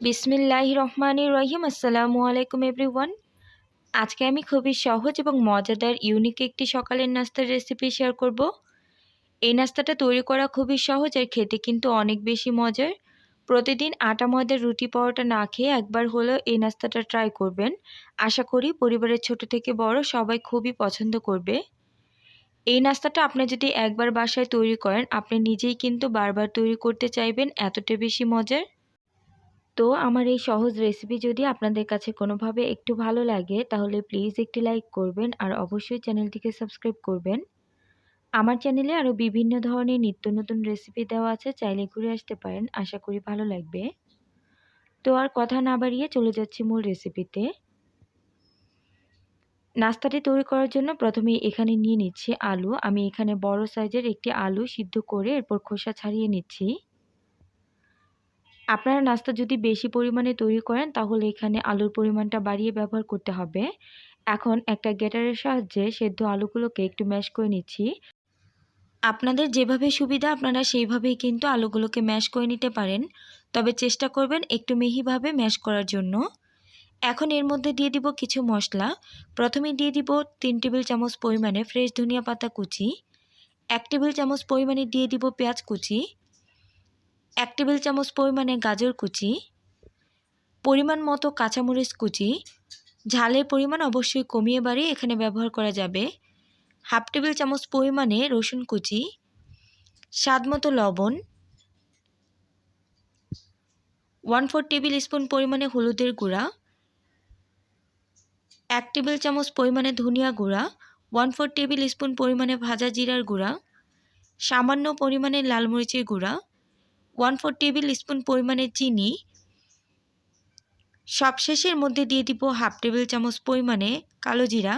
বিসমিল্লাহ রহমানির রহিম। আসসালামু আলাইকুম এভরিওয়ান আজকে আমি খুবই সহজ এবং মজাদার ইউনিক একটি সকালের নাস্তার রেসিপি শেয়ার করব। এই নাস্তাটা তৈরি করা খুবই সহজ আর খেতে কিন্তু অনেক বেশি মজার। প্রতিদিন আটা ময়দার রুটি পরোটা না খেয়ে একবার হলেও এই নাস্তাটা ট্রাই করবেন। আশা করি পরিবারের ছোট থেকে বড় সবাই খুবই পছন্দ করবে। এই নাস্তাটা আপনি যদি একবার বাসায় তৈরি করেন, আপনি নিজেই কিন্তু বারবার তৈরি করতে চাইবেন, এতটা বেশি মজার। তো আমার এই সহজ রেসিপি যদি আপনাদের কাছে কোনোভাবে একটু ভালো লাগে, তাহলে প্লিজ একটি লাইক করবেন আর অবশ্যই চ্যানেলটিকে সাবস্ক্রাইব করবেন। আমার চ্যানেলে আরও বিভিন্ন ধরনের নিত্য নতুন রেসিপি দেওয়া আছে, চাইলে ঘুরে আসতে পারেন, আশা করি ভালো লাগবে। তো আর কথা না বাড়িয়ে চলে যাচ্ছি মূল রেসিপিতে নাস্তাটি তৈরি করার জন্য প্রথমে এখানে নিয়ে নিচ্ছি আলু। আমি এখানে বড় সাইজের একটি আলু সিদ্ধ করে এরপর খোসা ছাড়িয়ে নিচ্ছি। আপনারা নাস্তা যদি বেশি পরিমাণে তৈরি করেন, তাহলে এখানে আলুর পরিমাণটা বাড়িয়ে ব্যবহার করতে হবে। এখন একটা গ্যাটারের সাহায্যে সেদ্ধ আলুগুলোকে একটু ম্যাশ করে নিচ্ছি। আপনাদের যেভাবে সুবিধা, আপনারা সেইভাবেই কিন্তু আলুগুলোকে ম্যাশ করে নিতে পারেন। তবে চেষ্টা করবেন একটু মিহিভাবে ম্যাশ করার জন্য। এখন এর মধ্যে দিয়ে দিব কিছু মশলা। প্রথমে দিয়ে দিব তিন টেবিল চামচ পরিমাণে ফ্রেশ ধনিয়া পাতা কুচি। এক টেবিল চামচ পরিমাণে দিয়ে দিব পেঁয়াজ কুচি। এক টেবিল চামচ পরিমাণে গাজর কুচি, পরিমাণ মতো কাঁচামরিচ কুচি, ঝালের পরিমাণ অবশ্যই কমিয়ে বাড়িয়ে এখানে ব্যবহার করা যাবে। হাফ টেবিল চামচ পরিমাণে রসুন কুচি, স্বাদ মতো লবণ, ওয়ান ফোর টেবিল স্পুন পরিমাণে হলুদের গুঁড়া, এক টেবিল চামচ পরিমাণে ধনিয়া গুঁড়া, ওয়ান ফোর টেবিল স্পুন পরিমাণে ভাজা জিরার গুঁড়া, সামান্য পরিমাণে লাল মরিচের গুঁড়া ওয়ান ফোর টেবিল স্পুন পরিমাণে চিনি সবশেষের মধ্যে দিয়ে দিব হাফ টেবিল চামচ পরিমাণে কালো জিরা।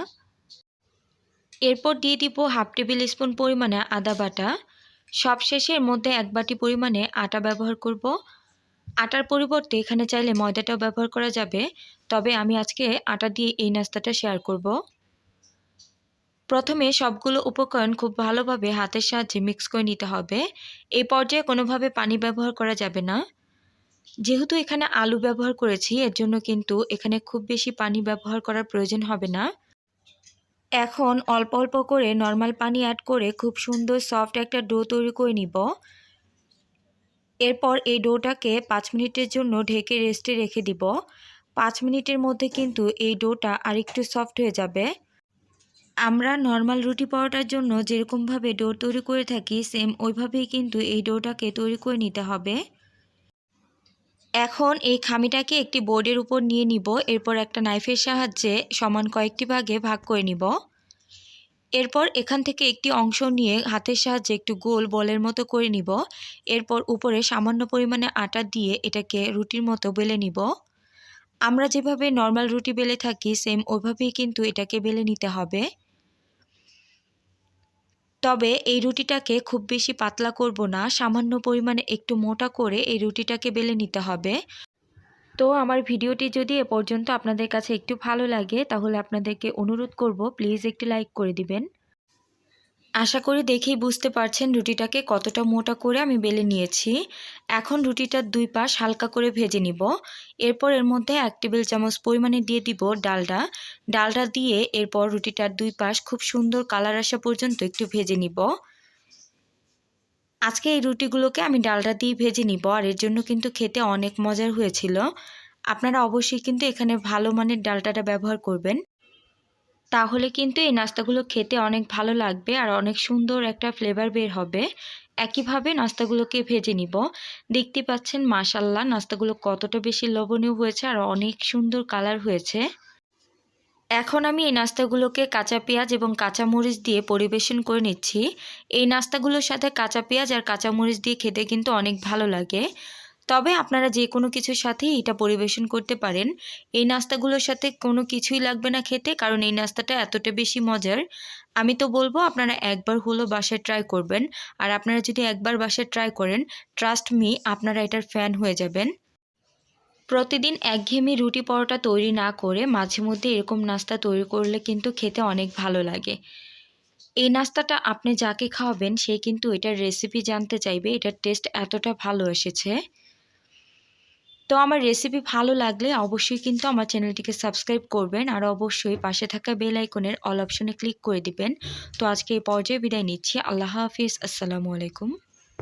এরপর দিয়ে দিব হাফ টেবিল স্পুন পরিমাণে আদা বাটা। সবশেষের মধ্যে এক বাটি পরিমাণে আটা ব্যবহার করব। আটার পরিবর্তে এখানে চাইলে ময়দাটাও ব্যবহার করা যাবে, তবে আমি আজকে আটা দিয়ে এই নাস্তাটা শেয়ার করব। প্রথমে সবগুলো উপকরণ খুব ভালোভাবে হাতের সাহায্যে মিক্স করে নিতে হবে। এই পর্যায়ে কোনোভাবে পানি ব্যবহার করা যাবে না। যেহেতু এখানে আলু ব্যবহার করেছি, এর জন্য কিন্তু এখানে খুব বেশি পানি ব্যবহার করার প্রয়োজন হবে না। এখন অল্প অল্প করে নর্মাল পানি অ্যাড করে খুব সুন্দর সফট একটা ডো তৈরি করে নিব। এরপর এই ডোটাকে পাঁচ মিনিটের জন্য ঢেকে রেস্টে রেখে দিব। পাঁচ মিনিটের মধ্যে কিন্তু এই ডোটা আরেকটু সফট হয়ে যাবে। আমরা নর্মাল রুটি পরোটার জন্য যেরকমভাবে ডো তৈরি করে থাকি সেম ওইভাবেই কিন্তু এই ডোটাকে তৈরি করে নিতে হবে। এখন এই খামিটাকে একটি বোর্ডের উপর নিয়ে নিব, এরপর একটা নাইফের সাহায্যে সমান কয়েকটি ভাগে ভাগ করে নিব। এরপর এখান থেকে একটি অংশ নিয়ে হাতের সাহায্যে একটু গোল বলের মতো করে নিব। এরপর উপরে সামান্য পরিমাণে আটা দিয়ে এটাকে রুটির মতো বেলে নিব। আমরা যেভাবে নর্মাল রুটি বেলে থাকি সেম ওইভাবেই কিন্তু এটাকে বেলে নিতে হবে। তবে এই রুটিটাকে খুব বেশি পাতলা করব না, সামান্য পরিমাণে একটু মোটা করে এই রুটিটাকে বেলে নিতে হবে। তো আমার ভিডিওটি যদি এ পর্যন্ত আপনাদের কাছে একটু ভালো লাগে, তাহলে আপনাদেরকে অনুরোধ করব প্লিজ একটি লাইক করে দিবেন। আশা করি দেখেই বুঝতে পারছেন রুটিটাকে কতটা মোটা করে আমি বেলে নিয়েছি। এখন রুটিটার দুই পাশ হালকা করে ভেজে নিব। এরপর এর মধ্যে এক টেবিল চামচ পরিমাণে দিয়ে দিব ডালডা। ডালডা দিয়ে এরপর রুটিটার দুই পাশ খুব সুন্দর কালার আসা পর্যন্ত একটু ভেজে নিব। আজকে এই রুটিগুলোকে আমি ডালডা দিয়ে ভেজে নিব আর এর জন্য কিন্তু খেতে অনেক মজার হয়েছিল। আপনারা অবশ্যই কিন্তু এখানে ভালো মানের ডালটাটা ব্যবহার করবেন। তাহলে কিন্তু এই নাস্তাগুলো খেতে অনেক ভালো লাগবে আর অনেক সুন্দর একটা ফ্লেভার বের হবে। একইভাবে নাস্তাগুলোকে ভেজে নিব। দেখতে পাচ্ছেন মাসাল্লাহ নাস্তাগুলো কতটা বেশি লবণীয় হয়েছে আর অনেক সুন্দর কালার হয়েছে। এখন আমি এই নাস্তাগুলোকে কাঁচা পেঁয়াজ এবং কাঁচা মরিচ দিয়ে পরিবেশন করে নিচ্ছি। এই নাস্তাগুলোর সাথে কাঁচা পেঁয়াজ আর কাঁচা মরিচ দিয়ে খেতে কিন্তু অনেক ভালো লাগে। তবে আপনারা যে কোনো কিছুর সাথে এটা পরিবেশন করতে পারেন। এই নাস্তাগুলোর সাথে কোনো কিছুই লাগবে না খেতে, কারণ এই নাস্তাটা এতটা বেশি মজার। আমি তো বলব, আপনারা একবার হলো বাসায় ট্রাই করবেন। আর আপনারা যদি একবার বাসায় ট্রাই করেন ট্রাস্ট মি আপনারা এটার ফ্যান হয়ে যাবেন। প্রতিদিন একঘেয়েমি রুটি পরোটা তৈরি না করে মাঝে মধ্যে এরকম নাস্তা তৈরি করলে কিন্তু খেতে অনেক ভালো লাগে। এই নাস্তাটা আপনি যাকে খাওয়াবেন, সে কিন্তু এটার রেসিপি জানতে চাইবে। এটার টেস্ট এতটা ভালো এসেছে। তো আমার রেসিপি ভালো লাগলে অবশ্যই কিন্তু আমার চ্যানেলটিকে সাবস্ক্রাইব করবেন আর অবশ্যই পাশে থাকা বেল আইকনের অল অপশনে ক্লিক করে দিবেন। তো আজকে এই পর্যায়ে বিদায় নিচ্ছি। আল্লাহ হাফিজ। আসসালামু আলাইকুম।